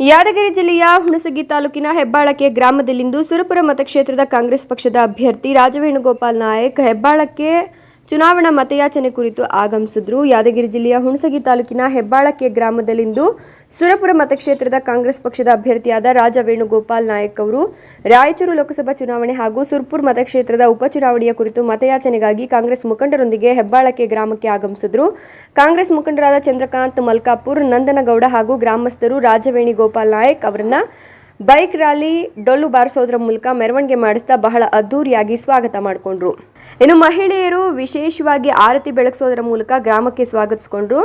ಯಾದಗಿರಿ ಜಿಲ್ಲೆಯ ಹುಣಸಗಿ ತಾಲೂಕಿನ ಹೆಬ್ಬಾಳಕ್ಕೆ ಗ್ರಾಮದಲ್ಲಿಂದು ಸುರಪುರ ಮತಕ್ಷೇತ್ರದ ಕಾಂಗ್ರೆಸ್ ಪಕ್ಷದ ಅಭ್ಯರ್ಥಿ ರಾಜವೇಣುಗೋಪಾಲ್ ನಾಯಕ್ ಹೆಬ್ಬಾಳಕ್ಕೆ ಚುನಾವಣಾ ಮತಯಾಚನೆ ಕುರಿತು ಆಗಮಿಸಿದ್ರು. ಯಾದಗಿರಿ ಜಿಲ್ಲೆಯ ಹುಣಸಗಿ ತಾಲೂಕಿನ ಹೆಬ್ಬಾಳಕ್ಕೆ ಗ್ರಾಮದಲ್ಲಿಂದು ಸುರಪುರ ಮತಕ್ಷೇತ್ರದ ಕಾಂಗ್ರೆಸ್ ಪಕ್ಷದ ಅಭ್ಯರ್ಥಿಯಾದ ರಾಜ ವೇಣುಗೋಪಾಲ್ ನಾಯಕ್ ಅವರು ರಾಯಚೂರು ಲೋಕಸಭಾ ಚುನಾವಣೆ ಹಾಗೂ ಸುರ್ಪುರ್ ಮತಕ್ಷೇತ್ರದ ಉಪಚುನಾವಣೆಯ ಕುರಿತು ಮತಯಾಚನೆಗಾಗಿ ಕಾಂಗ್ರೆಸ್ ಮುಖಂಡರೊಂದಿಗೆ ಹೆಬ್ಬಾಳಕ್ಕೆ ಗ್ರಾಮಕ್ಕೆ ಆಗಮಿಸಿದ್ರು. ಕಾಂಗ್ರೆಸ್ ಮುಖಂಡರಾದ ಚಂದ್ರಕಾಂತ್ ಮಲ್ಕಾಪುರ್, ನಂದನಗೌಡ ಹಾಗೂ ಗ್ರಾಮಸ್ಥರು ರಾಜವೇಣಿಗೋಪಾಲ್ ನಾಯಕ್ ಅವರನ್ನ ಬೈಕ್ ರ್ಯಾಲಿ ಡೊಳ್ಳು ಬಾರಿಸೋದ್ರ ಮೂಲಕ ಮೆರವಣಿಗೆ ಮಾಡಿಸ್ತಾ ಬಹಳ ಅದ್ದೂರಿಯಾಗಿ ಸ್ವಾಗತ ಮಾಡಿಕೊಂಡ್ರು. ಇನ್ನು ಮಹಿಳೆಯರು ವಿಶೇಷವಾಗಿ ಆರತಿ ಬೆಳಗಿಸೋದರ ಮೂಲಕ ಗ್ರಾಮಕ್ಕೆ ಸ್ವಾಗತಿಸಿಕೊಂಡ್ರು.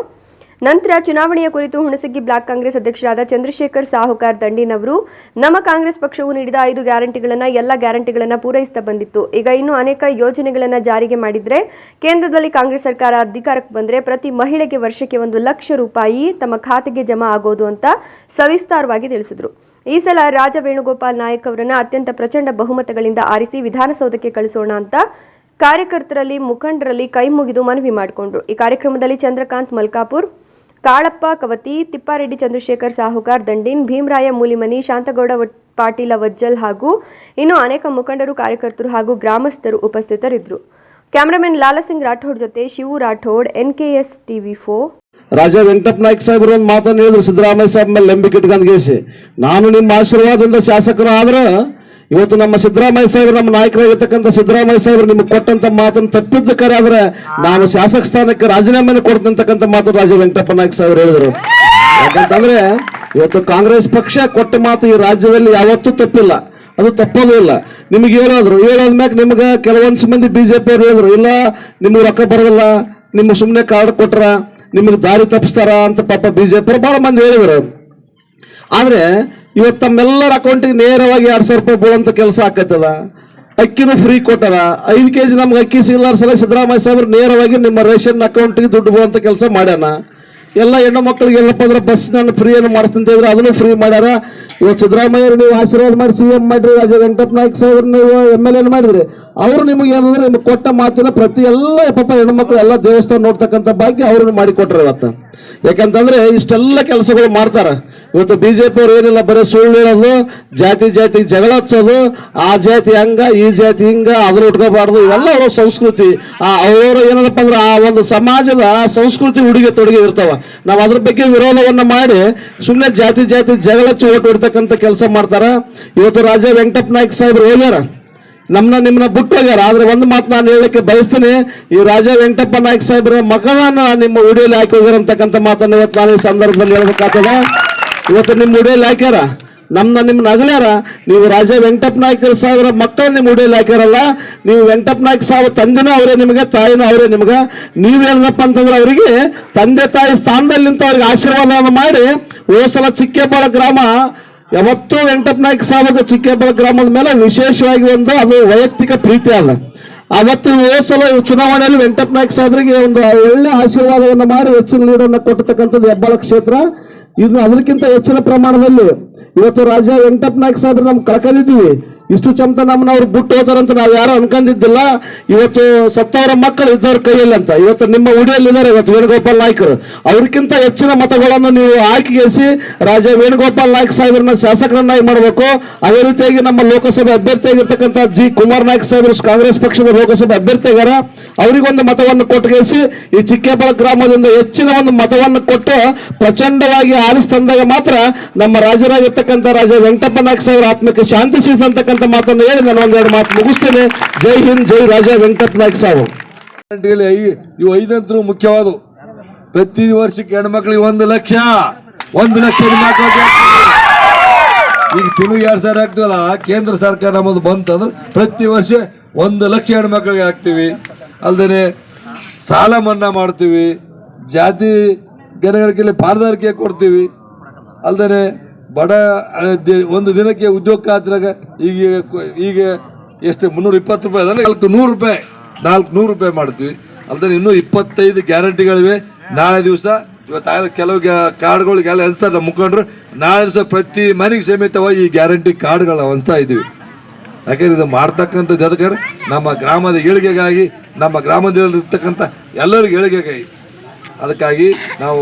ನಂತರ ಚುನಾವಣೆಯ ಕುರಿತು ಹುಣಸಗಿ ಬ್ಲಾಕ್ ಕಾಂಗ್ರೆಸ್ ಅಧ್ಯಕ್ಷರಾದ ಚಂದ್ರಶೇಖರ್ ಸಾಹುಕಾರ್ ದಂಡಿನವರು, ನಮ್ಮ ಕಾಂಗ್ರೆಸ್ ಪಕ್ಷವು ನೀಡಿದ ಐದು ಗ್ಯಾರಂಟಿಗಳನ್ನು ಎಲ್ಲ ಗ್ಯಾರಂಟಿಗಳನ್ನು ಪೂರೈಸ್ತಾ ಬಂದಿತ್ತು. ಈಗ ಇನ್ನು ಅನೇಕ ಯೋಜನೆಗಳನ್ನು ಜಾರಿಗೆ ಮಾಡಿದರೆ, ಕೇಂದ್ರದಲ್ಲಿ ಕಾಂಗ್ರೆಸ್ ಸರ್ಕಾರ ಅಧಿಕಾರಕ್ಕೆ ಬಂದ್ರೆ ಪ್ರತಿ ಮಹಿಳೆಗೆ ವರ್ಷಕ್ಕೆ ಒಂದು ಲಕ್ಷ ರೂಪಾಯಿ ತಮ್ಮ ಖಾತೆಗೆ ಜಮಾ ಆಗೋದು ಅಂತ ಸವಿಸ್ತಾರವಾಗಿ ತಿಳಿಸಿದರು. ಈ ಸಲ ರಾಜ ವೇಣುಗೋಪಾಲ್ ನಾಯಕ್ ಅವರನ್ನು ಅತ್ಯಂತ ಪ್ರಚಂಡ ಬಹುಮತಗಳಿಂದ ಆರಿಸಿ ವಿಧಾನಸೌಧಕ್ಕೆ ಕಳಿಸೋಣ ಅಂತ ಕಾರ್ಯಕರ್ತರಲ್ಲಿ, ಮುಖಂಡರಲ್ಲಿ ಕೈ ಮುಗಿದು ಮನವಿ ಮಾಡಿಕೊಂಡ್ರು. ಈ ಕಾರ್ಯಕ್ರಮದಲ್ಲಿ ಚಂದ್ರಕಾಂತ್ ಮಲ್ಕಾಪುರ್, ಕಾಳಪ್ಪ ಕವತಿ, ತಿಪ್ಪಾರೆಡ್ಡಿ ಚಂದ್ರಶೇಖರ್ ಸಾಹುಕಾರ್, ದಂಡಿನ್ ಭೀಮರಾಯ ಮೂಲಿಮನಿ, ಶಾಂತಗೌಡ ಪಾಟೀಲ ವಜ್ಜಲ್ ಹಾಗೂ ಇನ್ನೂ ಅನೇಕ ಮುಖಂಡರು, ಕಾರ್ಯಕರ್ತರು ಹಾಗೂ ಗ್ರಾಮಸ್ಥರು ಉಪಸ್ಥಿತರಿದ್ದರು. ಕ್ಯಾಮರಾಮನ್ ಲಾಲಸಿಂಗ್ ರಾಠೋಡ್ ಜೊತೆ Shivu Rathod NKS TV for Raja Venkatappa Naik ಸಾಹೇಬ್ರ ಒಂದು ಮಾತನ್ನು ಹೇಳಿದ್ರು. ಸಿದ್ದರಾಮಯ್ಯ ಸಾಹೇಬ್ ಮೇಲೆ ನಂಬಿಕೆ ನಾನು ನಿಮ್ಮ ಆಶೀರ್ವಾದದಿಂದ ಶಾಸಕರು ಆದ್ರೆ ಇವತ್ತು ನಮ್ಮ ಸಿದ್ದರಾಮಯ್ಯ ಸಾಹೇಬರು, ನಮ್ಮ ನಾಯಕರಾಗಿರ್ತಕ್ಕಂಥ ಸಿದ್ದರಾಮಯ್ಯ ಸಾಹೇಬರು ನಿಮ್ಗೆ ಕೊಟ್ಟಂತ ಮಾತನ್ನು ತಪ್ಪಿದ್ದ ಕರೆ ಆದ್ರೆ ನಾನು ಶಾಸಕ ಸ್ಥಾನಕ್ಕೆ ರಾಜೀನಾಮೆನ ಕೊಡ್ತಂತಕ್ಕಂಥ ಮಾತು ರಾಜ ವೆಂಕಟಪ್ಪ ನಾಯ್ಕ ಸಾಹೇಬರು ಹೇಳಿದ್ರು. ಯಾಕಂತಂದ್ರೆ ಇವತ್ತು ಕಾಂಗ್ರೆಸ್ ಪಕ್ಷ ಕೊಟ್ಟ ಮಾತು ಈ ರಾಜ್ಯದಲ್ಲಿ ಯಾವತ್ತೂ ತಪ್ಪಿಲ್ಲ. ಅದು ತಪ್ಪೋದು ಇಲ್ಲ. ನಿಮ್ಗೆ ಹೇಳೋದ್ರು ಹೇಳೋದ್ಮ್ಯಾಗ ನಿಮ್ಗೆ ಕೆಲವೊಂದು ಮಂದಿ ಬಿಜೆಪಿ ಅವ್ರು ಹೇಳಿದ್ರು, ಇಲ್ಲ, ನಿಮ್ಗೆ ರೊಕ್ಕ ಬರೋದಿಲ್ಲ ನಿಮ್ಮ ಸುಮ್ಮನೆ ಕಾರ್ಡ್ ಕೊಟ್ರ, ನಿಮಗೆ ದಾರಿ ತಪ್ಪಿಸ್ತಾರ ಅಂತ ಪಾಪ ಬಿಜೆಪಿ ಬಹಳ ಮಂದಿ ಹೇಳಿದ್ರು. ಆದ್ರೆ ಇವತ್ತು ತಮ್ಮೆಲ್ಲರ ಅಕೌಂಟಿಗೆ ನೇರವಾಗಿ ಎರಡು ಸಾವಿರ ರೂಪಾಯಿ ಬೀಳುವಂತ ಕೆಲಸ ಆಕತ್ತದ ಅಕ್ಕಿನೂ ಫ್ರೀ ಕೊಟ್ಟಾರ ಐದು ಕೆ ಜಿ ನಮ್ಗೆ ಅಕ್ಕಿ ಸಿಗಲಾರ ಸಲ ಸಿದ್ದರಾಮಯ್ಯ ಸಾಹೇಬ್ರು ನೇರವಾಗಿ ನಿಮ್ಮ ರೇಷನ್ ಅಕೌಂಟಿಗೆ ದುಡ್ಡು ಬೀಳುವಂತ ಕೆಲಸ ಮಾಡ್ಯಾನ? ಎಲ್ಲ ಹೆಣ್ಣು ಮಕ್ಕಳಿಗೆ ಎಲ್ಲಪ್ಪ ಅಂದ್ರೆ ಬಸ್ ನಾನು ಫ್ರೀ ಏನು ಮಾಡಿಸ್ತಂತ ಇದ್ರೆ ಅದನ್ನು ಫ್ರೀ ಮಾಡ್ಯಾರ. ಇವತ್ತು ಸಿದ್ದರಾಮಯ್ಯ ನೀವು ಆಶೀರ್ವಾದ ಮಾಡಿ ಸಿ ಎಂ ಮಾಡಿರಿ ರಾಜ ವೆಂಕಟಪ್ಪ ನಾಯ್ಕ ನೀವು ಎಂ ಎಲ್ ಎನ್ ಮಾಡಿದ್ರಿ. ಅವರು ನಿಮಗೆ ಏನಂದ್ರೆ ನಿಮ್ಗೆ ಕೊಟ್ಟ ಮಾತಿನ ಪ್ರತಿ ಎಲ್ಲ ಪಾಪ ಹೆಣ್ಣು ಮಕ್ಕಳು ಎಲ್ಲ ದೇವಸ್ಥಾನ ನೋಡ್ತಕ್ಕಂಥ ಭಾಗ್ಯ ಅವ್ರನ್ನ ಮಾಡಿ ಕೊಟ್ರು ಇವತ್ತು. ಯಾಕಂತಂದ್ರೆ ಇಷ್ಟೆಲ್ಲ ಕೆಲಸಗಳು ಮಾಡ್ತಾರೆ. ಇವತ್ತು ಬಿ ಜೆ ಅವ್ರು ಏನಿಲ್ಲ, ಬರೀ ಸುಳ್ಳು ಹೇಳೋದು, ಜಾತಿ ಜಾತಿ ಜಗಳ ಹಚ್ಚೋದು, ಆ ಜಾತಿ ಹಂಗ, ಈ ಜಾತಿ ಹಿಂಗ ಅದನ್ನ ಉಟ್ಕೋಬಾರ್ದು, ಇವೆಲ್ಲ ಅವ್ರ ಸಂಸ್ಕೃತಿ. ಆ ಅವರು ಏನಪ್ಪ ಅಂದ್ರೆ ಆ ಒಂದು ಸಮಾಜದ ಸಂಸ್ಕೃತಿ ಉಡುಗೆ ತೊಡುಗೆ ಇರ್ತಾವ. ನಾವು ಅದ್ರ ಬಗ್ಗೆ ವಿರೋಧವನ್ನು ಮಾಡಿ ಸುಮ್ಮನೆ ಜಾತಿ ಜಾತಿ ಜಗಳ ಓಟ್ ಹೊಡ್ತಕ್ಕಂಥ ಕೆಲಸ ಮಾಡ್ತಾರ. ಇವತ್ತು ರಾಜ ವೆಂಕಟಪ್ಪ ನಾಯ್ಕ ಸಾಹೇಬ್ರು ಹೋಗ್ಯಾರ. ನಮ್ಮನ್ನ ನಿಮ್ಮನ್ನ ಬಿಟ್ಟು ಹೋಗ್ಯಾರ. ಆದ್ರೆ ಒಂದು ಮಾತು ನಾನು ಹೇಳಕ್ಕೆ ಬಯಸ್ತೀನಿ, ಈ ರಾಜ ವೆಂಕಟಪ್ಪ ನಾಯ್ಕ ಸಾಹೇಬ್ರ ಮಗನನ್ನ ನಿಮ್ಮ ಉಡಿಯಲ್ಲಿ ಹಾಕಿ ಹೋಗ್ಯಾರ ಅಂತಕ್ಕಂಥ ಮಾತನ್ನು ಇವತ್ತು ನಾನು ಈ ಸಂದರ್ಭದಲ್ಲಿ ಹೇಳ್ಬೇಕಾಗ್ತದ. ಇವತ್ತು ನಿಮ್ಮ ಉಡಿಯಲ್ಲಿ ಹಾಕ್ಯಾರ. ನಮ್ನ ನಿಮ್ಮ ಅಗಲ್ಯಾರ ನೀವು ರಾಜ ವೆಂಕಟಪ್ಪ ನಾಯ್ಕ ಸಾವಿರ ಮಕ್ಕಳು ನಿಮ್ಮ ಉಡಿಯಲ್ಲಿ ಹಾಕ್ಯಾರಲ್ಲ, ನೀವು ವೆಂಕಟಪ್ಪ ನಾಯ್ಕ ಸಾವು ತಂದೆನೂ ಅವರೇ ನಿಮಗೆ, ತಾಯಿನೂ ಅವರೇ ನಿಮ್ಗೆ, ನೀವೇನಪ್ಪ ಅಂತಂದ್ರೆ ಅವರಿಗೆ ತಂದೆ ತಾಯಿ ಸ್ಥಾನದಲ್ಲಿ ನಿಂತು ಅವ್ರಿಗೆ ಆಶೀರ್ವಾದವನ್ನು ಮಾಡಿ ಓಸಲ ಚಿಕ್ಕೇಬಾಳ ಗ್ರಾಮ, ಯಾವತ್ತೂ ವೆಂಕಟಪ್ಪ ನಾಯ್ಕ ಸಾಹೇಬ್ ಚಿಕ್ಕೇಬಾಳ ಗ್ರಾಮದ ಮೇಲೆ ವಿಶೇಷವಾಗಿ ಒಂದು ಅದು ವೈಯಕ್ತಿಕ ಪ್ರೀತಿ ಅದ ಅವತ್ತು ಓಸಲ ಸಲ ಚುನಾವಣೆಯಲ್ಲಿ ವೆಂಕಟಪ್ಪ ನಾಯ್ಕ ಸಾಹೇಬರಿಗೆ ಒಂದು ಒಳ್ಳೆ ಆಶೀರ್ವಾದವನ್ನು ಮಾಡಿ, ಹೆಚ್ಚಿನ ನೀರನ್ನು ಕೊಟ್ಟತಕ್ಕಂಥದ್ದು ಹೆಬ್ಬಾಳ ಕ್ಷೇತ್ರ. ಇದು ಅದಕ್ಕಿಂತ ಹೆಚ್ಚಿನ ಪ್ರಮಾಣದಲ್ಲಿ ಇವತ್ತು ರಾಜ ವೆಂಕಟಪ್ಪ ನಾಯ್ಕ ಸಾಹೇಬ್ರು ನಮ್ಗೆ ಕಳ್ಕೊಂಡಿದ್ದೀವಿ ಇಷ್ಟು ಚಮತ ನಮ್ಮನ್ನ ಅವ್ರು ಬಿಟ್ಟು ಹೋದಾರಂತ ನಾವು ಯಾರು ಅನ್ಕೊಂಡಿದ್ದಿಲ್ಲ ಇವತ್ತು ಸತ್ತವರ ಮಕ್ಕಳು ಇದ್ದವ್ರ ಕೈಯಲ್ಲಿ ಅಂತ. ಇವತ್ತು ನಿಮ್ಮ ಉಡಿಯಲ್ಲಿ ಇದ್ದಾರೆ ಇವತ್ತು ವೇಣುಗೋಪಾಲ್ ನಾಯ್ಕರು. ಅವ್ರಿಗಿಂತ ಹೆಚ್ಚಿನ ಮತಗಳನ್ನು ನೀವು ಆಯ್ಕೆಗೆಸಿ ರಾಜ ವೇಣುಗೋಪಾಲ್ ನಾಯ್ಕ ಸಾಹೇಬ್ರನ್ನ ಶಾಸಕರನ್ನಾಗಿ ಮಾಡಬೇಕು. ಅದೇ ರೀತಿಯಾಗಿ ನಮ್ಮ ಲೋಕಸಭೆ ಅಭ್ಯರ್ಥಿಯಾಗಿರ್ತಕ್ಕಂಥ ಜಿ. ಕುಮಾರ್ ನಾಯ್ಕ ಸಾಹೇಬರು ಕಾಂಗ್ರೆಸ್ ಪಕ್ಷದ ಲೋಕಸಭೆ ಅಭ್ಯರ್ಥಿಯಾಗಾರ ಅವರಿಗೊಂದು ಮತವನ್ನು ಕೊಟ್ಟುಗೆಸಿ ಈ ಚಿಕ್ಕೇಪಾಳ ಗ್ರಾಮದಿಂದ ಹೆಚ್ಚಿನ ಒಂದು ಮತವನ್ನು ಕೊಟ್ಟು ಪ್ರಚಂಡವಾಗಿ ಆಲಿಸ್ತಂದಾಗ ಮಾತ್ರ ನಮ್ಮ ರಾಜರಾಗಿರ್ತಕ್ಕಂಥ ರಾಜ ವೆಂಕಟಪ್ಪ ನಾಯ್ಕ ಸಾಹೇಬರ ಆತ್ಮಕ್ಕೆ ಶಾಂತಿ ಸಿಗತಕ್ಕಂಥ ಮಾತನ್ನು ಹೇಳಿ ನಾನು ಒಂದೆರಡು ಮಾತು ಮುಗಿಸ್ತೇನೆ. ಜೈ ಹಿಂದ್, ಜೈ ರಾಜ ವೆಂಕಟಪ್ಪ ನಾಯ್ಕ ಸಾವು ಇವು ಐದಂತರು ಮುಖ್ಯವಾದವು. ಪ್ರತಿ ವರ್ಷಕ್ಕೆ ಹೆಣ್ಮಕ್ಳಿಗೆ ಒಂದು ಲಕ್ಷ ಒಂದು ಲಕ್ಷ ಈಗ ತಿಂಗಳಿಗೆ ಎರಡು ಸಾವಿರ ಹಾಕ್ತೀವಲ್ಲ ಕೇಂದ್ರ ಸರ್ಕಾರ ನಮ್ಮದು ಬಂತಂದ್ರೆ ಪ್ರತಿ ವರ್ಷ ಒಂದು ಲಕ್ಷ ಹೆಣ್ಮಕ್ಳಿಗೆ ಹಾಕ್ತೀವಿ. ಅಲ್ದೇ ಸಾಲ ಮನ್ನಾ ಮಾಡ್ತೀವಿ. ಜಾತಿ ಜನಗಳಿಗೆ ಪಾರದಾರಿಕೆ ಕೊಡ್ತೀವಿ. ಅಲ್ದೇ ಬಡ ಒಂದು ದಿನಕ್ಕೆ ಉದ್ಯೋಗ ಖಾತ್ರಾಗ ಈಗ ಈಗ ಎಷ್ಟು, ಮುನ್ನೂರ ಇಪ್ಪತ್ತು ರೂಪಾಯಿ ಅದಲ್ಲ, ನಾಲ್ಕು ನೂರು ರೂಪಾಯಿ, ನಾಲ್ಕು ನೂರು ರೂಪಾಯಿ ಮಾಡ್ತೀವಿ. ಅಲ್ದೇ ಇನ್ನೂ ಇಪ್ಪತ್ತೈದು ಗ್ಯಾರಂಟಿಗಳಿವೆ. ನಾಳೆ ದಿವಸ, ಇವತ್ತು ಕೆಲವು ಕಾರ್ಡ್ಗಳಿಗೆಲ್ಲ ಹಂಚ್ತಾರೆ ನಮ್ಮ ಮುಖಂಡರು. ನಾಳೆ ದಿವಸ ಪ್ರತಿ ಮನೆಗೆ ಸಮೇತವಾಗಿ ಈ ಗ್ಯಾರಂಟಿ ಕಾರ್ಡ್ಗಳನ್ನ ಹಂಚ್ತಾ ಇದ್ದೀವಿ. ಯಾಕೆಂದ್ರೆ ಇದು ಮಾಡ್ತಕ್ಕಂಥದ್ದು ಅದಕ್ಕೆ ನಮ್ಮ ಗ್ರಾಮದ ಏಳಿಗೆಗಾಗಿ, ನಮ್ಮ ಗ್ರಾಮದಲ್ಲಿರ್ತಕ್ಕಂಥ ಎಲ್ಲರಿಗೂ ಏಳಿಗೆಗಾಗಿ. ಅದಕ್ಕಾಗಿ ನಾವು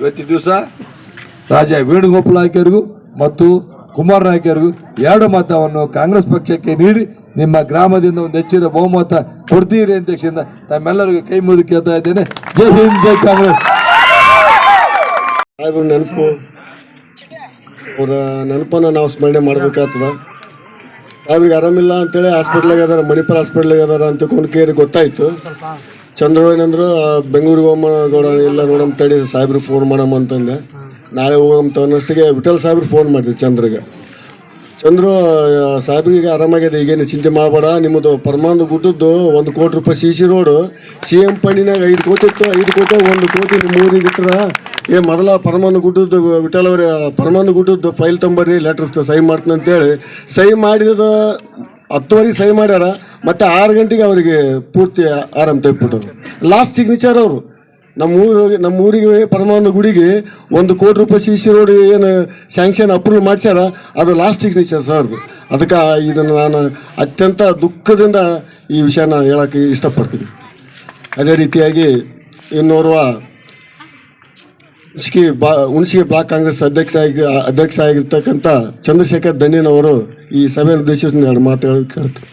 ಇವತ್ತಿನ ದಿವಸ ರಾಜ ವೇಣುಗೋಪಾಲ್ ನಾಯ್ಕರಿಗೂ ಮತ್ತು ಕುಮಾರ್ ನಾಯ್ಕರಿಗೂ ಎರಡು ಮತವನ್ನು ಕಾಂಗ್ರೆಸ್ ಪಕ್ಷಕ್ಕೆ ನೀಡಿ ನಿಮ್ಮ ಗ್ರಾಮದಿಂದ ಒಂದು ಹೆಚ್ಚಿನ ಬಹುಮತ ಕೊಡ್ತೀರಿ ಅಂತ ತಕ್ಷಣ ತಮ್ಮೆಲ್ಲರಿಗೂ ಕೈ ಮುಗಿದು ಕೇಳ್ತಾ ಇದ್ದೇನೆ. ಜೈ ಹಿಂದ್ ಜೈ ಕಾಂಗ್ರೆಸ್. ನೆನಪು ಅವರ ನೆನಪನ್ನು ನಾವು ಸ್ಮರಣೆ ಮಾಡಬೇಕಾಗ್ತದ. ಸಾಹೇಬ್ರಿಗೆ ಆರಾಮಿಲ್ಲ ಅಂತೇಳಿ ಹಾಸ್ಪಿಟ್ಲಾಗ ಅದಾರ ಮಣಿಪಾಲ್ ಹಾಸ್ಪಿಟ್ಲಾಗ ಅದಾರ ಅಂತ ತಿಳ್ಕೊಂಡು ಕೇರಿ ಗೊತ್ತಾಯ್ತು. ಚಂದ್ರ ಏನಂದ್ರು ಆ, ಬೆಂಗಳೂರಿಗೆ ಹೋಗೋಣ ಇಲ್ಲ ನೋಡಮ್ ತಡಿ ಸಾಹೇಬ್ರಿಗೆ ಫೋನ್ ಮಾಡಮ್ಮ ಅಂತಂದೆ. ನಾಳೆ ಹೋಗಂತ ಅನ್ನೋಷ್ಟಿಗೆ ವಿಠಲ್ ಸಾಹೇಬ್ರು ಫೋನ್ ಮಾಡಿದ್ರು ಚಂದ್ರಿಗೆ. ಚಂದ್ರು ಸಾಹೇಬ್ರಿಗೆ ಆರಾಮಾಗಿದೆ, ಈಗೇನು ಚಿಂತೆ ಮಾಡಬೇಡ. ನಿಮ್ಮದು ಪರಮಾನಂದ ಗುಡ್ಡದ್ದು ಒಂದು ಕೋಟಿ ರೂಪಾಯಿ C C road C M ಫಂಡಿನಾಗ ಐದು ಕೋಟಿ ಇತ್ತು, ಐದು ಕೋಟಿ, ಒಂದು ಕೋಟಿ ಊರಿಗೆ ಇಟ್ಟರ ಏ, ಮೊದಲ ಪರಮಾನಂದ ಗುಡ್ಡದ್ದು ವಿಠಲ್ ಅವರ ಪರಮಾನಂದ ಗುಡ್ಡದ್ದು ಫೈಲ್ ತಂಬರ್ರಿ ಲೆಟರ್ಸ್ ಸಹಿ ಮಾಡ್ತೀನಿ ಅಂತೇಳಿ. ಸಹಿ ಮಾಡಿದ, ಹತ್ತುವರೆಗೆ ಸಹಿ ಮಾಡ್ಯಾರ, ಮತ್ತು ಆರು ಗಂಟೆಗೆ ಅವರಿಗೆ ಪೂರ್ತಿ ಆರಾಮ ತೆಗ್ಬಿಟ್ಟರು ಲಾಸ್ಟ್ ಸಿಗ್ನೇಚರ್ ಅವರು. ನಮ್ಮ ಊರಿಗೆ ನಮ್ಮ ಊರಿಗೆ ಪರಮಾನಂದ ಗುಡಿಗೆ ಒಂದು ಕೋಟಿ ರೂಪಾಯಿ ಸಿ ಸಿ ರೋಡ್ ಏನು ಸ್ಯಾಂಕ್ಷನ್ ಅಪ್ರೂವ್ ಮಾಡ್ಸ್ಯಾರ, ಅದು ಲಾಸ್ಟ್ ಸಿಗ್ನೇಚರ್ ಸರ್ದು ಅದಕ್ಕೆ ಇದನ್ನು ನಾನು ಅತ್ಯಂತ ದುಃಖದಿಂದ ಈ ವಿಷಯನ ಹೇಳಕ್ಕೆ ಇಷ್ಟಪಡ್ತೀನಿ. ಅದೇ ರೀತಿಯಾಗಿ ಇನ್ನೋರ್ವ ಹುಣಸಿಗೆ ಬಾ ಹುಣಸಿಗೆ ಬ್ಲಾಕ್ ಕಾಂಗ್ರೆಸ್ ಅಧ್ಯಕ್ಷ ಆಗಿ, ಅಧ್ಯಕ್ಷ ಆಗಿರ್ತಕ್ಕಂಥ ಚಂದ್ರಶೇಖರ್ ದಂಡಿನವರು ಈ ಸಭೆಯನ್ನು ಉದ್ದೇಶಿಸಿ ಎರಡು ಮಾತುಗಳು ಕೇಳ್ತಾರೆ.